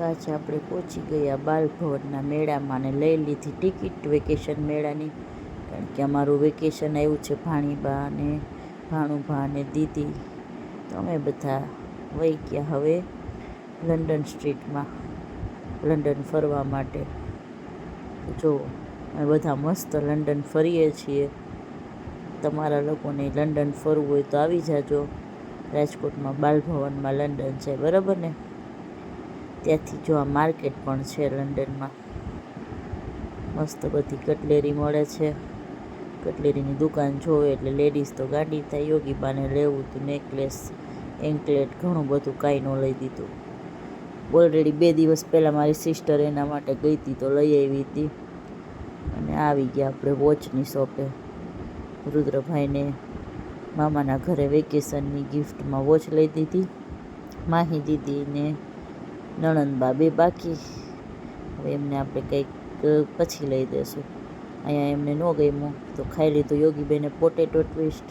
તો આજે આપણે પહોંચી ગયા બાલભવનના મેળામાં ને લઈ લીધી ટિકિટ વેકેશન મેળાની. કારણ કે અમારું વેકેશન આવ્યું છે ભાણીબા અને ભાણુભા ને દીદી. તો અમે બધા વહી ગયા હવે લંડન સ્ટ્રીટમાં, લંડન ફરવા માટે. જો અમે બધા મસ્ત લંડન ફરીએ છીએ, તમારા લોકોને લંડન ફરવું હોય તો આવી જાજો. રાજકોટમાં બાલભવનમાં લંડન છે, બરાબર ને? ત્યાંથી જો આ માર્કેટ પણ છે લંડનમાં. મસ્ત બધી કટલેરી મળે છે. કટલેરીની દુકાન જોવે એટલે લેડીઝ તો ગાડી થાય યોગીબાને લેવું હતું નેકલેસ એન્કલેટ ઘણું બધું કાંઈ ન લઈ દીધું. ઓલરેડી બે દિવસ પહેલાં મારી સિસ્ટર એના માટે ગઈ હતી તો લઈ આવી હતી અને આવી ગયા આપણે વોચની શોપે રુદ્રભાઈને મામાના ઘરે વેકેશનની ગિફ્ટમાં વોચ લઈ દીધી. માહી દીદીને નણંદબા બે બાકી. હવે એમને આપણે કંઈક પછી લઈ દેશું અહીંયા એમને ન ગમ્યું. તો ખાઈ લીધું યોગીબેને પોટેટો ટ્વિસ્ટ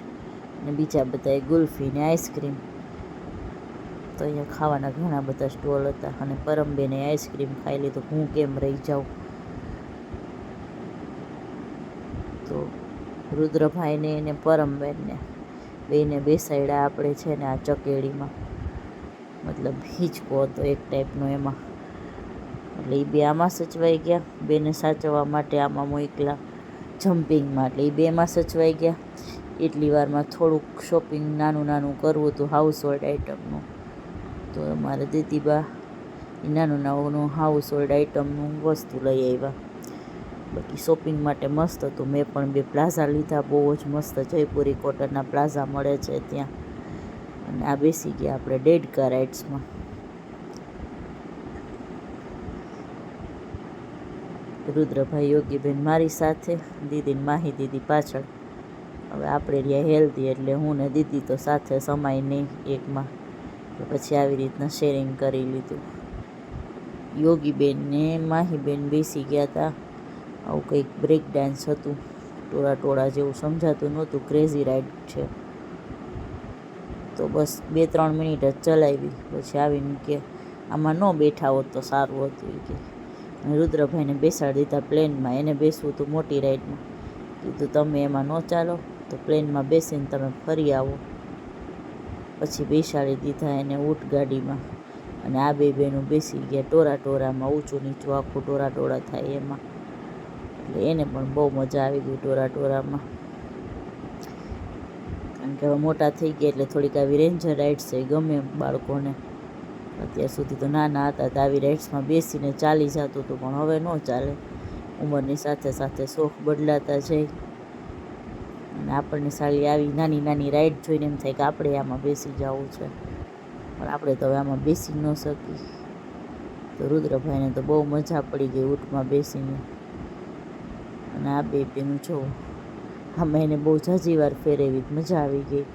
અને બીજા બધાએ ગુલ્ફી ને આઈસ્ક્રીમ. તો અહીંયા ખાવાના ઘણા બધા સ્ટોલ હતા અને પરમબેને આઈસ્ક્રીમ ખાઈ લીધું. હું કેમ રહી જાઉં? તો રુદ્રભાઈને અને પરમબેનને. બેને બેસાડ્યા આપણે છે ને આ ચકેડીમાં. મતલબ હિંચકો હતો એક ટાઈપનો એમાં. એટલે એ બે આમાં સચવાઈ ગયા. બેને સાચવવા માટે આમાં મોકલા જમ્પિંગમાં એટલે એ બેમાં સચવાઈ ગયા. એટલી વારમાં થોડુંક શોપિંગ નાનું નાનું કરવું હતું હાઉસ હોલ્ડ આઇટમનું તો અમારે દીદીબા એ નાનું નાનું હાઉસ હોલ્ડ આઇટમનું વસ્તુ લઈ આવ્યા. બાકી શોપિંગ માટે મસ્ત હતું. મેં પણ બે પ્લાઝા લીધા. બહુ જ મસ્ત જયપુરી કોટનના પ્લાઝા મળે છે ત્યાં. અને આ બેસી ગયા આપણે ડેડકા રાઇડ્સમાં રુદ્રભાઈ યોગીબેન મારી સાથે દીદીને માહી દીદી પાછળ. હવે આપણે રહ્યા હેલ્ધી એટલે હું ને દીદી તો સાથે સમાય નહીં એકમાં. પછી આવી રીતના શેરિંગ કરી લીધું. યોગીબેન ને માહીબેન બેસી ગયા હતા આવું કંઈક બ્રેક ડાન્સ હતું. ટોળા ટોળા જેવું સમજાતું નહોતું. ક્રેઝી રાઈડ છે. તો બસ બે ત્રણ મિનિટ જ ચલાવી. પછી આવીને કે આમાં ન બેઠા હોત તો સારું હતું કે. રુદ્રભાઈને બેસાડી દીધા પ્લેનમાં. એને બેસવું હતું મોટી રાઈડમાં. કીધું, તમે એમાં ન ચાલો. તો પ્લેનમાં બેસીને તમે ફરી આવો. પછી બેસાડી દીધા એને ઊંટ ગાડીમાં. અને આ બે બહેનો બેસી ગયા ટોરા ટોરામાં, ઊંચું નીચું, આખું ટોરા ટોરા થાય એમાં. એટલે એને પણ બહુ મજા આવી ગઈ ટોરા ટોરામાં. કારણ કે હવે મોટા થઈ ગયા એટલે થોડીક આવી રેન્જર રાઇડ્સ છે, ગમે બાળકોને. અત્યાર સુધી તો નાના હતા તો આવી રાઇડ્સમાં બેસીને ચાલી જતું હતું, પણ હવે ન ચાલે. ઉંમરની સાથે સાથે શોખ બદલાતા જાય. અને આપણને સાલી આવી નાની નાની રાઈડ જોઈને એમ થાય કે આપણે આમાં બેસી જવું છે. પણ આપણે તો હવે આમાં બેસી ન શકી તો રુદ્રભાઈને તો બહુ મજા પડી ગઈ ઊંટમાં બેસીને. અને આ બે પેનું જો આમાં એને બહુ જાજી વાર ફેરવી મજા આવી ગઈ.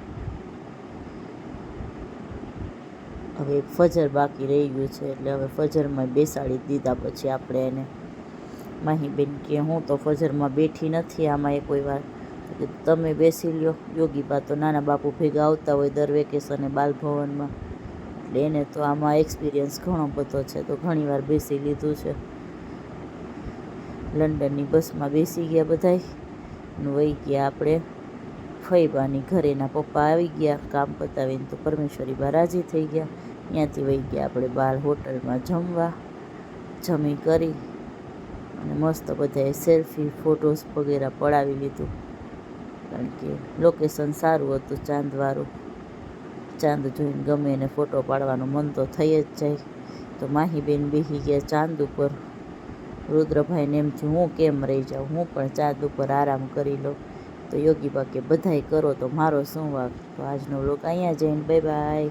હવે ફજર બાકી રહી ગયું છે, એટલે હવે ફજરમાં બેસાડી દીધા પછી આપણે એને. માહીબેન કે, હું તો ફજરમાં બેઠી નથી આમાં એ કોઈ વાર. તમે બેસી લ્યો, યોગી બા તો નાના બાપુ ભેગા આવતા હોય દર વેકેશને બાલભવનમાં એટલે એને તો આમાં એક્સપિરિયન્સ ઘણો બધો છે, તો ઘણીવાર બેસી લીધું છે. લંડનની બસમાં બેસી ગયા બધાય. વહી ગયા આપણે. ફઈબાની ઘરે એના પપ્પા આવી ગયા, કામ પતાવીને તો પરમેશ્વરી બા રાજી થઈ ગયા. ત્યાંથી વહી ગયા આપણે બહાર હોટલમાં જમવા. જમી કરી અને મસ્ત બધાએ સેલ્ફી, ફોટોસ વગેરે પડાવી લીધું. કારણ કે લોકેશન સારું હતું ચાંદવાળું ચાંદ જોઈને ગમે એને ફોટો પાડવાનું મન તો થઈ જ જાય. તો માહીબેન બેસી ગયા ચાંદ ઉપર. રુદ્રભાઈને એમ છે હું કેમ રહી જાઉં? હું પણ ચાંદ ઉપર આરામ કરી લઉં. તો યોગી બા કે બધાય કરો તો મારો શું વાક? તો આજનો લોક અહીંયા જઈને બાય બાય